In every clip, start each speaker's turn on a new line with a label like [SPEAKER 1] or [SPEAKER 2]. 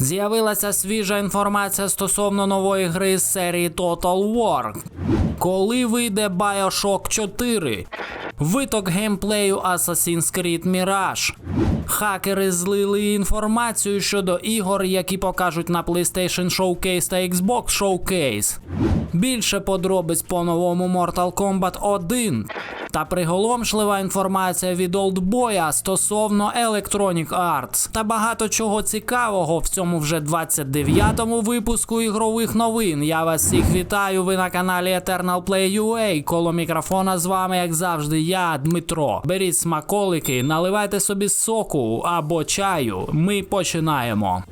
[SPEAKER 1] З'явилася свіжа інформація стосовно нової гри з серії Total War. Коли вийде Bioshock 4? Виток геймплею Assassin's Creed Mirage. Хакери злили інформацію щодо ігор, які покажуть на PlayStation Showcase та Xbox Showcase. Більше подробиць по новому Mortal Kombat 1 та приголомшлива інформація від Oldboy стосовно Electronic Arts та багато чого цікавого в цьому вже 29-му випуску ігрових новин. Я вас всіх вітаю. Ви на каналі Eternal Play UA. Коло мікрофона з вами, як завжди, я, Дмитро. Беріть смаколики, наливайте собі соку або чаю. Ми починаємо.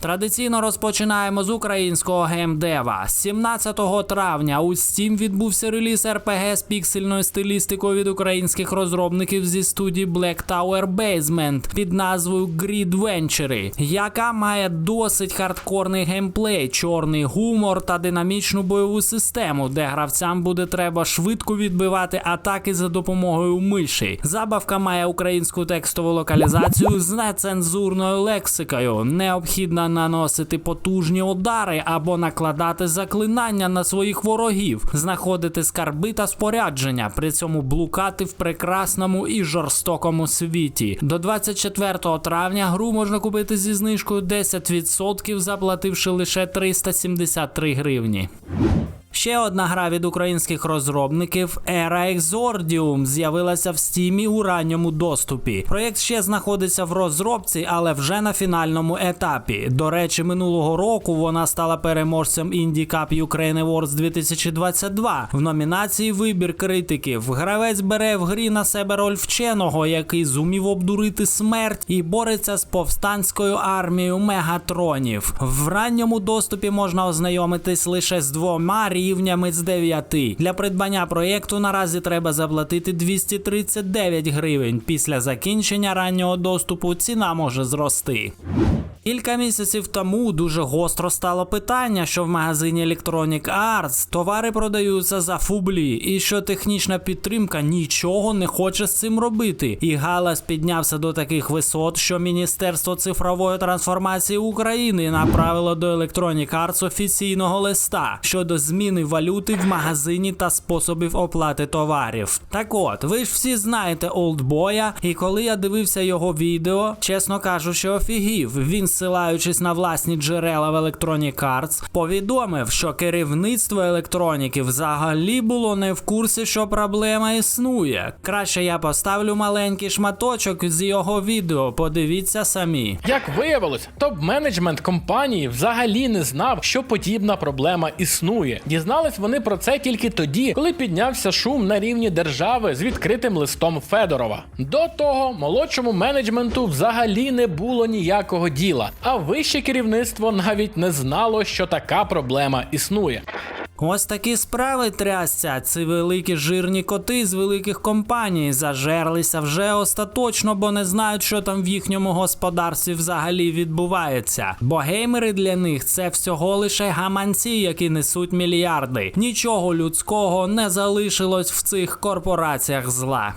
[SPEAKER 1] Традиційно розпочинаємо з українського геймдева. 17 травня у Steam відбувся реліз RPG з піксельною стилістикою від українських розробників зі студії Black Tower Basement під назвою Grid Venture, яка має досить хардкорний геймплей, чорний гумор та динамічну бойову систему, де гравцям буде треба швидко відбивати атаки за допомогою миші. Забавка має українську текстову локалізацію з нецензурною лексикою. Необхідно наносити потужні удари або накладати заклинання на своїх ворогів, знаходити скарби та спорядження, при цьому блукати в прекрасному і жорстокому світі. До 24 травня гру можна купити зі знижкою 10%, заплативши лише 373 гривні. Ще одна гра від українських розробників Era Exordium з'явилася в стімі у ранньому доступі. Проєкт ще знаходиться в розробці, але вже на фінальному етапі. До речі, минулого року вона стала переможцем Indie Cup Ukraine Awards 2022 в номінації Вибір критиків. Гравець бере в грі на себе роль вченого, який зумів обдурити смерть і бореться з повстанською армією мегатронів. В ранньому доступі можна ознайомитись лише з двома рівнями з 9. Для придбання проєкту наразі треба заплатити 239 гривень. Після закінчення раннього доступу ціна може зрости. Кілька місяців тому дуже гостро стало питання, що в магазині Electronic Arts товари продаються за фублі, і що технічна підтримка нічого не хоче з цим робити. І галас піднявся до таких висот, що Міністерство цифрової трансформації України направило до Electronic Arts офіційного листа щодо зміни валюти в магазині та способів оплати товарів. Так от, ви ж всі знаєте Олдбоя, і коли я дивився його відео, чесно кажучи, офігів. Він ссилаючись на власні джерела в Electronic Arts, повідомив, що керівництво електроніки взагалі було не в курсі, що проблема існує. Краще я поставлю маленький шматочок з його відео. Подивіться самі.
[SPEAKER 2] Як виявилось, топ-менеджмент компанії взагалі не знав, що подібна проблема існує. Дізнались вони про це тільки тоді, коли піднявся шум на рівні держави з відкритим листом Федорова. До того молодшому менеджменту взагалі не було ніякого діла, а вище керівництво навіть не знало, що така проблема існує.
[SPEAKER 1] Ось такі справи трясця. Ці великі жирні коти з великих компаній зажерлися вже остаточно, бо не знають, що там в їхньому господарстві взагалі відбувається. Бо геймери для них це всього лише гаманці, які несуть мільярди. Нічого людського не залишилось в цих корпораціях зла.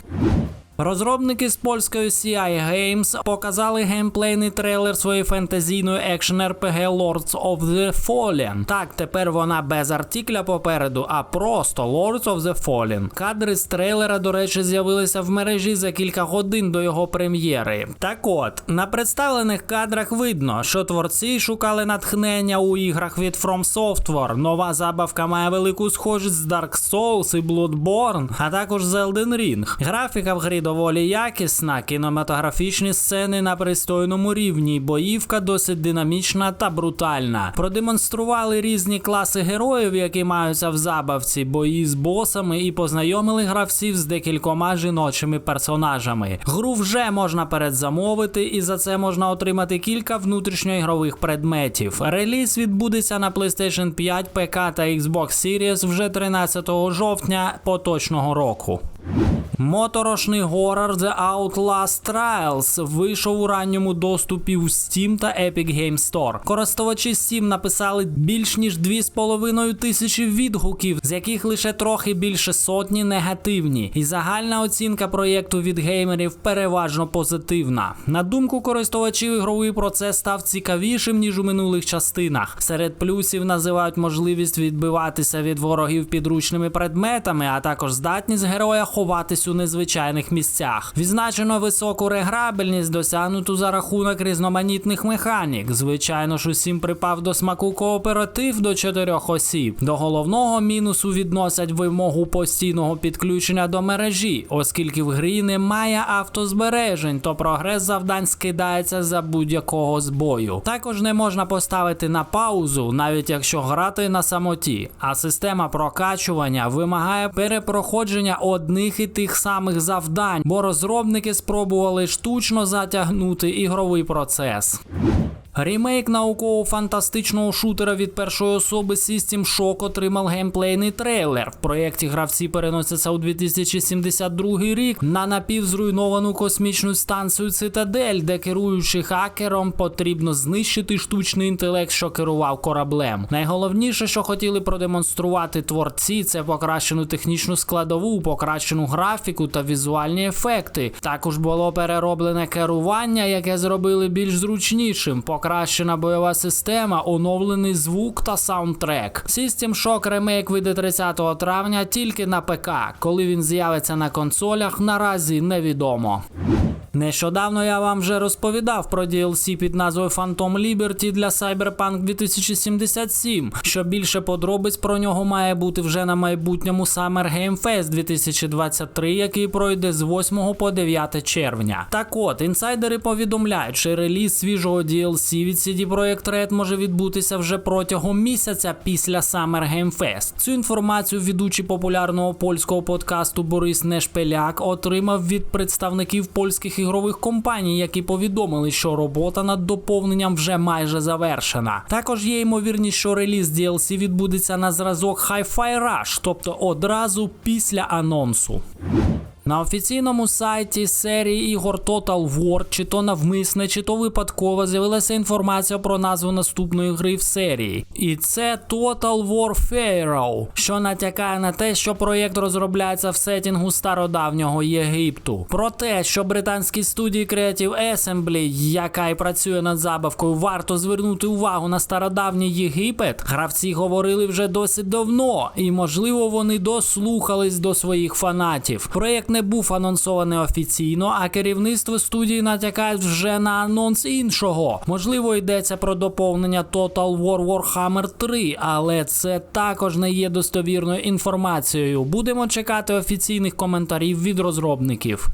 [SPEAKER 1] Розробники з польської CI Games показали геймплейний трейлер своєї фентезійної екшен RPG Lords of the Fallen. Так, тепер вона без артикля попереду, а просто Lords of the Fallen. Кадри з трейлера, до речі, з'явилися в мережі за кілька годин до його прем'єри. Так от, на представлених кадрах видно, що творці шукали натхнення у іграх від From Software. Нова забавка має велику схожість з Dark Souls і Bloodborne, а також з Elden Ring. Графіка в грі доволі якісна, кінематографічні сцени на пристойному рівні, боївка досить динамічна та брутальна. Продемонстрували різні класи героїв, які маються в забавці, бої з босами, і познайомили гравців з декількома жіночими персонажами. Гру вже можна передзамовити, і за це можна отримати кілька внутрішньоігрових предметів. Реліз відбудеться на PlayStation 5, ПК та Xbox Series вже 13 жовтня поточного року. Моторошний горор The Outlast Trials вийшов у ранньому доступі у Steam та Epic Game Store. Користувачі Steam написали більш ніж 2,5 тисячі відгуків, з яких лише трохи більше сотні негативні. І загальна оцінка проєкту від геймерів переважно позитивна. На думку користувачів, ігровий процес став цікавішим ніж у минулих частинах. Серед плюсів називають можливість відбиватися від ворогів підручними предметами, а також здатність героя ховатись у незвичайних місцях. Відзначено високу реграбельність, досягнуту за рахунок різноманітних механік. Звичайно ж, усім припав до смаку кооператив до чотирьох осіб. До головного мінусу відносять вимогу постійного підключення до мережі, оскільки в грі немає автозбережень, то прогрес завдань скидається за будь-якого збою. Також не можна поставити на паузу, навіть якщо грати на самоті. А система прокачування вимагає перепроходження одних і тих самих завдань, бо розробники спробували штучно затягнути ігровий процес. Ремейк науково-фантастичного шутера від першої особи System Shock отримав геймплейний трейлер. В проєкті гравці переносяться у 2072 рік на напівзруйновану космічну станцію Цитадель, де керуючи хакером потрібно знищити штучний інтелект, що керував кораблем. Найголовніше, що хотіли продемонструвати творці, це покращену технічну складову, покращену графіку та візуальні ефекти. Також було перероблене керування, яке зробили більш зручнішим. Покращена бойова система, оновлений звук та саундтрек. System Shock ремейк вийде 30 травня тільки на ПК. Коли він з'явиться на консолях, наразі невідомо. Нещодавно я вам вже розповідав про DLC під назвою Phantom Liberty для Cyberpunk 2077. Що більше подробиць про нього має бути вже на майбутньому Summer Game Fest 2023, який пройде з 8 по 9 червня. Так от, інсайдери повідомляють, що реліз свіжого DLC від CD Projekt Red може відбутися вже протягом місяця після Summer Game Fest. Цю інформацію ведучий популярного польського подкасту Борис Нешпеляк отримав від представників польських ігрових компаній, які повідомили, що робота над доповненням вже майже завершена. Також є ймовірність, що реліз DLC відбудеться на зразок Hi-Fi Rush, тобто одразу після анонсу. На офіційному сайті серії ігор Total War, чи то навмисне, чи то випадково з'явилася інформація про назву наступної гри в серії. І це Total War Pharaoh, що натякає на те, що проєкт розробляється в сетінгу стародавнього Єгипту. Про те, що британській студії Creative Assembly, яка й працює над забавкою, варто звернути увагу на стародавній Єгипет, гравці говорили вже досить давно, і можливо вони дослухались до своїх фанатів. Проєкт не був анонсований офіційно, а керівництво студії натякає вже на анонс іншого. Можливо, йдеться про доповнення Total War Warhammer 3, але це також не є достовірною інформацією. Будемо чекати офіційних коментарів від розробників.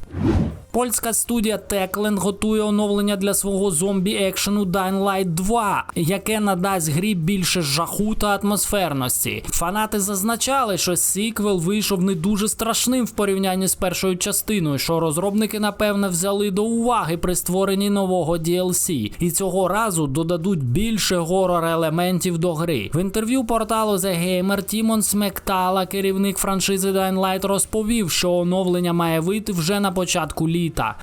[SPEAKER 1] Польська студія Techland готує оновлення для свого зомбі екшену Dying Light 2, яке надасть грі більше жаху та атмосферності. Фанати зазначали, що сіквел вийшов не дуже страшним в порівнянні з першою частиною, що розробники напевне взяли до уваги при створенні нового DLC, і цього разу додадуть більше горор елементів до гри. В інтерв'ю порталу The Gamer Тімон Смектала, керівник франшизи Dying Light, розповів, що оновлення має вийти вже на початку літа. ali e tá.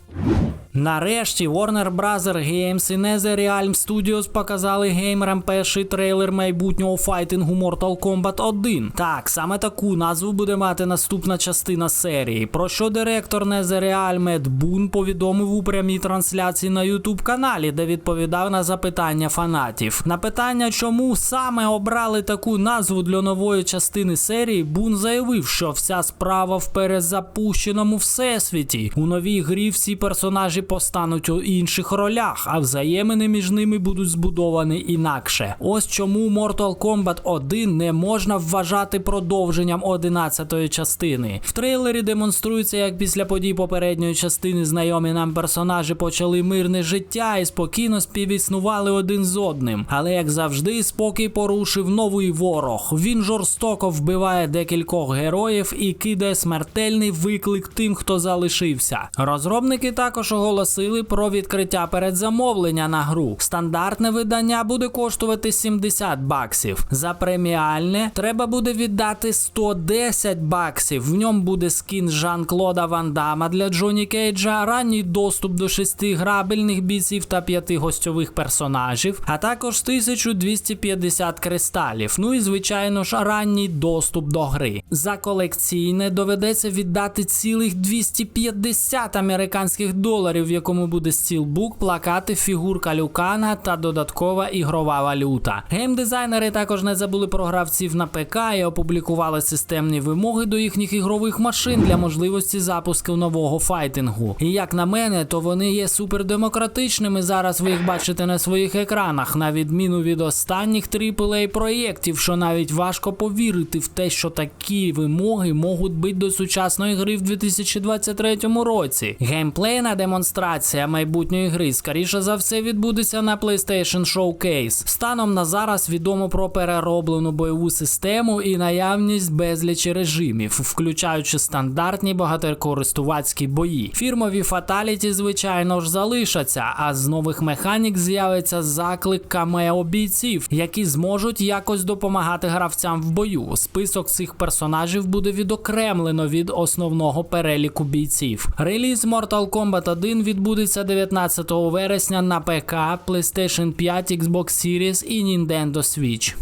[SPEAKER 1] Нарешті Warner Bros. Games і NetherRealm Studios показали геймерам перший трейлер майбутнього файтингу Mortal Kombat 1. Так, саме таку назву буде мати наступна частина серії. Про що директор NetherRealm Ед Бун повідомив у прямій трансляції на YouTube каналі, де відповідав на запитання фанатів. На питання, чому саме обрали таку назву для нової частини серії, Бун заявив, що вся справа в перезапущеному всесвіті. У новій грі всі персонажі постануть у інших ролях, а взаємини між ними будуть збудовані інакше. Ось чому Mortal Kombat 1 не можна вважати продовженням 11-ї частини. В трейлері демонструється, як після подій попередньої частини знайомі нам персонажі почали мирне життя і спокійно співіснували один з одним. Але як завжди, спокій порушив новий ворог. Він жорстоко вбиває декількох героїв і кидає смертельний виклик тим, хто залишився. Розробники також оголосили оголосили про відкриття передзамовлення на гру. Стандартне видання буде коштувати 70 баксів. За преміальне треба буде віддати 110 баксів. В ньому буде скін Жан-Клода Ван Дамма для Джоні Кейджа, ранній доступ до шести грабельних бійців та п'яти гостьових персонажів, а також 1250 кристалів. Ну і звичайно ж ранній доступ до гри. За колекційне доведеться віддати цілих 250 американських доларів, в якому буде стілбук, плакати, фігурка Люкана та додаткова ігрова валюта. Геймдизайнери також не забули про гравців на ПК і опублікували системні вимоги до їхніх ігрових машин для можливості запуску нового файтингу. І як на мене, то вони є супердемократичними. Зараз ви їх бачите на своїх екранах, на відміну від останніх AAA проєктів, що навіть важко повірити в те, що такі вимоги можуть бути до сучасної гри в 2023 році. Геймплейна демонстрація майбутньої гри, скоріше за все, відбудеться на PlayStation Showcase. Станом на зараз відомо про перероблену бойову систему і наявність безлічі режимів, включаючи стандартні багатокористувацькі бої. Фірмові фаталіті, звичайно ж, залишаться, а з нових механік з'явиться заклик камео бійців, які зможуть якось допомагати гравцям в бою. Список цих персонажів буде відокремлено від основного переліку бійців. Реліз Mortal Kombat 1 відбудеться 19 вересня на ПК, PlayStation 5, Xbox Series і Nintendo Switch.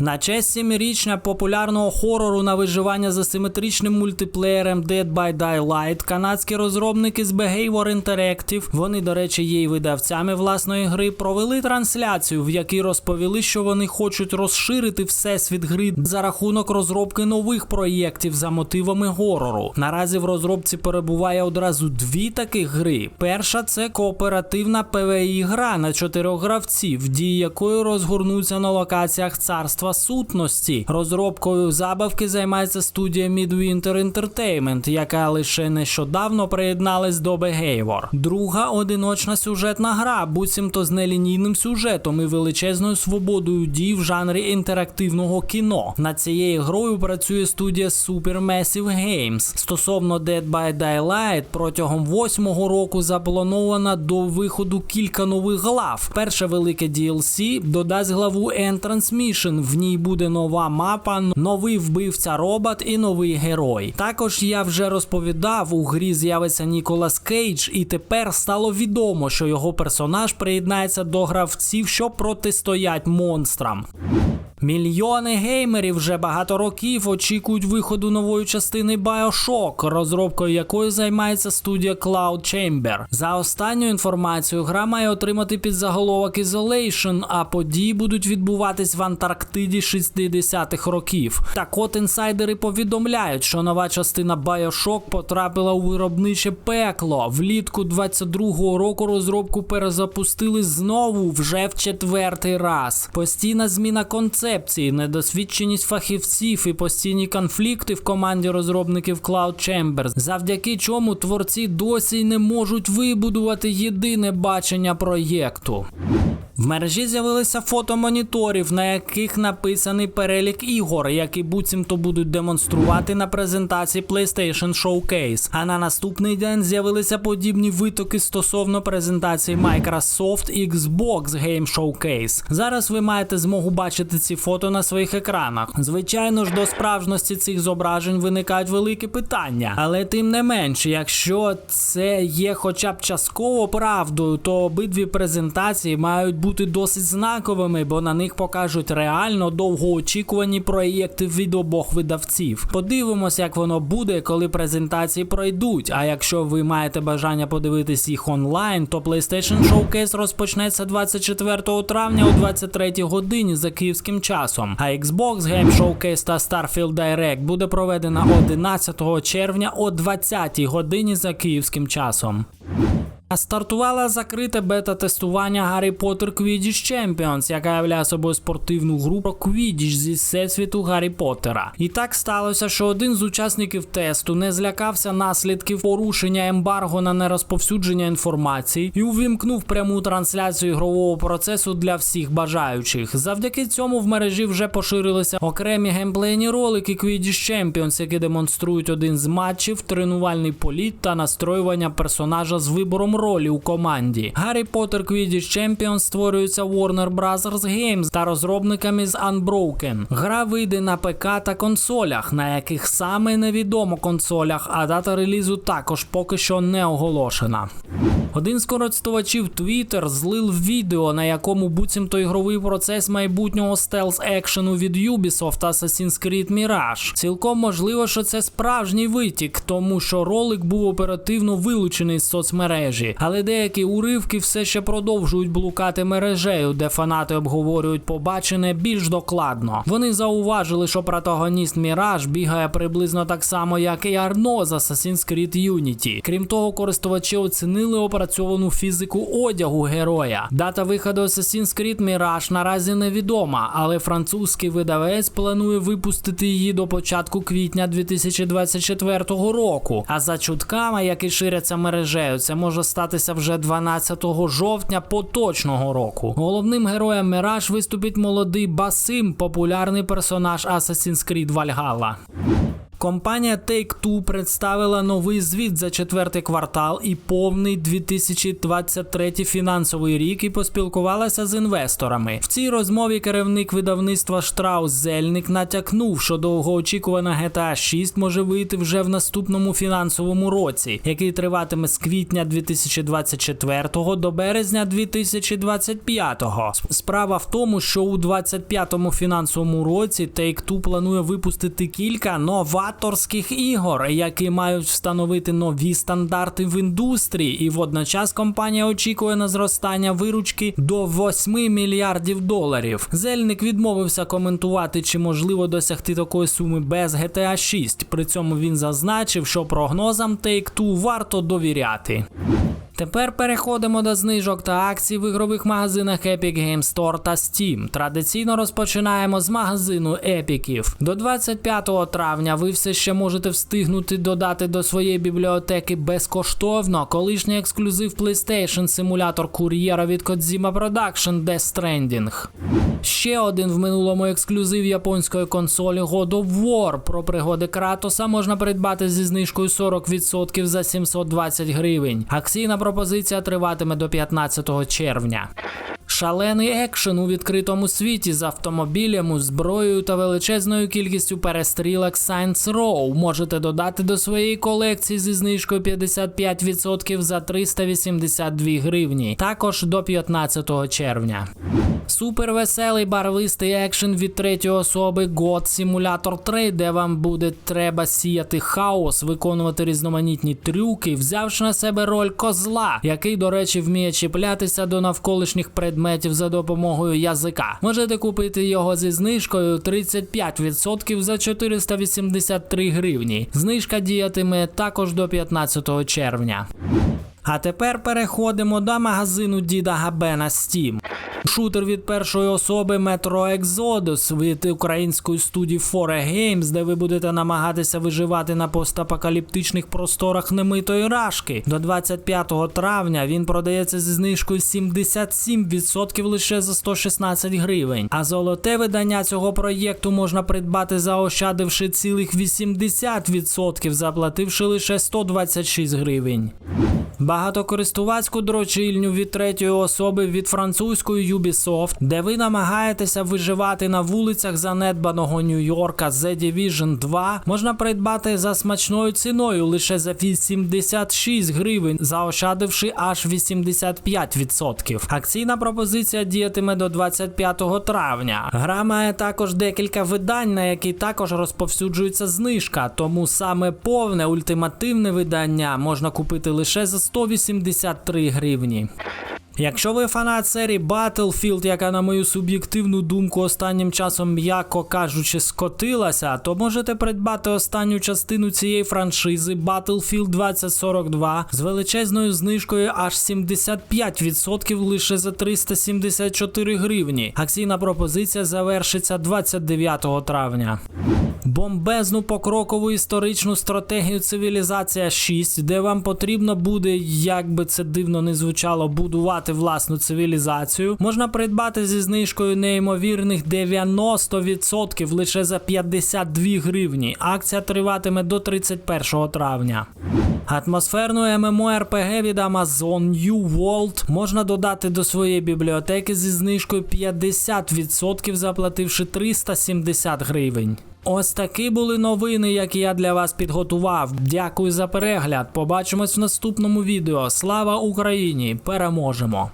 [SPEAKER 1] На честь сімирічня популярного хорору на виживання за симетричним мультиплеєром Dead by Daylight канадські розробники з Behavior Interactive, вони, до речі, є й видавцями власної гри, провели трансляцію, в якій розповіли, що вони хочуть розширити всесвіт гри за рахунок розробки нових проєктів за мотивами горору. Наразі в розробці перебуває одразу дві таких гри. Перша це кооперативна PvE гра на чотирьох гравців, дії якої розгорнуться на локаціях царства сутності. Розробкою забавки займається студія Midwinter Entertainment, яка лише нещодавно приєдналась до Behavior. Друга одиночна сюжетна гра, буцімто з нелінійним сюжетом і величезною свободою дій в жанрі інтерактивного кіно. Над цією грою працює студія Supermassive Games. Стосовно Dead by Daylight, протягом восьмого року заплановано до виходу кілька нових глав. Перше велике DLC додасть главу Entrance Mission. В ній буде нова мапа, новий вбивця робот і новий герой. Також я вже розповідав, у грі з'явиться Ніколас Кейдж, і тепер стало відомо, що його персонаж приєднається до гравців, що протистоять монстрам. Мільйони геймерів вже багато років очікують виходу нової частини Bioshock, розробкою якої займається студія Cloud Chamber. За останньою інформацією, гра має отримати підзаголовок Isolation, а події будуть відбуватись в Антарктиді 60-х років. Так от інсайдери повідомляють, що нова частина Bioshock потрапила у виробниче пекло. Влітку 22-го року розробку перезапустили знову вже в четвертий раз. Постійна зміна концепції, недосвідченість фахівців і постійні конфлікти в команді розробників Cloud Chambers, завдяки чому творці досі не можуть вибудувати єдине бачення проєкту. В мережі з'явилися фото моніторів, на яких написаний перелік ігор, які буцімто будуть демонструвати на презентації PlayStation Showcase. А на наступний день з'явилися подібні витоки стосовно презентації Microsoft Xbox Game Showcase. Зараз ви маєте змогу бачити ці фото на своїх екранах. Звичайно ж, до справжності цих зображень виникають великі питання, але тим не менш, якщо це є хоча б частково правдою, то обидві презентації мають бути досить знаковими, бо на них покажуть реально довгоочікувані проєкти від обох видавців. Подивимось, як воно буде, коли презентації пройдуть. А якщо ви маєте бажання подивитись їх онлайн, то PlayStation Showcase розпочнеться 24 травня о 23 годині за київським часом. А Xbox Game Showcase та Starfield Direct буде проведена 11 червня о 20 годині за київським часом. Стартувала закрите бета-тестування Гаррі Поттер Quidditch Champions, яка являє собою спортивну гру про Quidditch зі всесвіту Гаррі Поттера. І так сталося, що один з учасників тесту не злякався наслідків порушення ембарго на нерозповсюдження інформації і увімкнув пряму трансляцію ігрового процесу для всіх бажаючих. Завдяки цьому в мережі вже поширилися окремі геймплейні ролики Quidditch Champions, які демонструють один з матчів, тренувальний політ та настроювання персонажа з вибором ролі у команді. Гаррі Поттер Quidditch Champions створюється Warner Bros. Games та розробниками з Unbroken. Гра вийде на ПК та консолях, на яких саме невідомо консолях, а дата релізу також поки що не оголошена. Один з користувачів Twitter злив відео, на якому буцімто ігровий процес майбутнього стелс екшену від Ubisoft Assassin's Creed Mirage. Цілком можливо, що це справжній витік, тому що ролик був оперативно вилучений з соцмережі, але деякі уривки все ще продовжують блукати мережею, де фанати обговорюють побачене більш докладно. Вони зауважили, що протагоніст Міраж бігає приблизно так само, як і Арно з Assassin's Creed Unity. Крім того, користувачі оцінили опрацьовану фізику одягу героя. Дата виходу Assassin's Creed Mirage наразі невідома, але французький видавець планує випустити її до початку квітня 2024 року. А за чутками, які ширяться мережею, це може статися вже 12 жовтня поточного року. Головним героєм мираж виступить молодий Басим, популярний персонаж Assassin's Creed Valhalla. Компанія Take-Two представила новий звіт за четвертий квартал і повний 2023 фінансовий рік і поспілкувалася з інвесторами. В цій розмові керівник видавництва Штраус Зельник натякнув, що довгоочікувана GTA 6 може вийти вже в наступному фінансовому році, який триватиме з квітня 2024 до березня 2025. Справа в тому, що у 2025 фінансовому році Take-Two планує випустити кілька новаторських ігор, які мають встановити нові стандарти в індустрії, і водночас компанія очікує на зростання виручки до 8 мільярдів доларів. Зельник відмовився коментувати, чи можливо досягти такої суми без GTA 6. При цьому він зазначив, що прогнозам Take-Two варто довіряти. Тепер переходимо до знижок та акцій в ігрових магазинах Epic Games Store та Steam. Традиційно розпочинаємо з магазину епіків. До 25 травня ви все ще можете встигнути додати до своєї бібліотеки безкоштовно колишній ексклюзив PlayStation симулятор кур'єра від Kojima Production Death Stranding. Ще один в минулому ексклюзив японської консолі God of War про пригоди Кратоса можна придбати зі знижкою 40% за 720 гривень. Акційна пропозиція триватиме до 15 червня. Шалений екшен у відкритому світі з автомобілями, зброєю та величезною кількістю перестрілок Science Row можете додати до своєї колекції зі знижкою 55% за 382 гривні, також до 15 червня. Супервеселий барвистий екшен від третьої особи God Simulator 3, де вам буде треба сіяти хаос, виконувати різноманітні трюки, взявши на себе роль козла, який, до речі, вміє чіплятися до навколишніх предметів за допомогою язика. Можете купити його зі знижкою 35% за 483 гривні. Знижка діятиме також до 15 червня. А тепер переходимо до магазину Діда Габе на Steam. Шутер від першої особи Metro Exodus від української студії Fore Games, де ви будете намагатися виживати на постапокаліптичних просторах немитої рашки. До 25 травня він продається зі знижкою 77% лише за 116 гривень. А золоте видання цього проєкту можна придбати заощадивши цілих 80%, заплативши лише 126 гривень. Багатокористувацьку дрочильню від третьої особи від французької Ubisoft, де ви намагаєтеся виживати на вулицях занедбаного Нью-Йорка The Division 2, можна придбати за смачною ціною лише за 86 гривень, заощадивши аж 85%. Акційна пропозиція діятиме до 25 травня. Гра має також декілька видань, на які також розповсюджується знижка, тому саме повне ультимативне видання можна купити лише за 183 гривні. Якщо ви фанат серії Battlefield, яка, на мою суб'єктивну думку, останнім часом, м'яко кажучи, скотилася, то можете придбати останню частину цієї франшизи Battlefield 2042 з величезною знижкою аж 75% лише за 374 гривні. Акційна пропозиція завершиться 29 травня. Бомбезну покрокову історичну стратегію Цивілізація 6, де вам потрібно буде, як би це дивно не звучало, будувати власну цивілізацію, можна придбати зі знижкою неймовірних 90% лише за 52 гривні. Акція триватиме до 31 травня. Атмосферну MMORPG від Amazon New World можна додати до своєї бібліотеки зі знижкою 50%, заплативши 370 гривень. Ось такі були новини, які я для вас підготував. Дякую за перегляд. Побачимось в наступному відео. Слава Україні! Переможемо!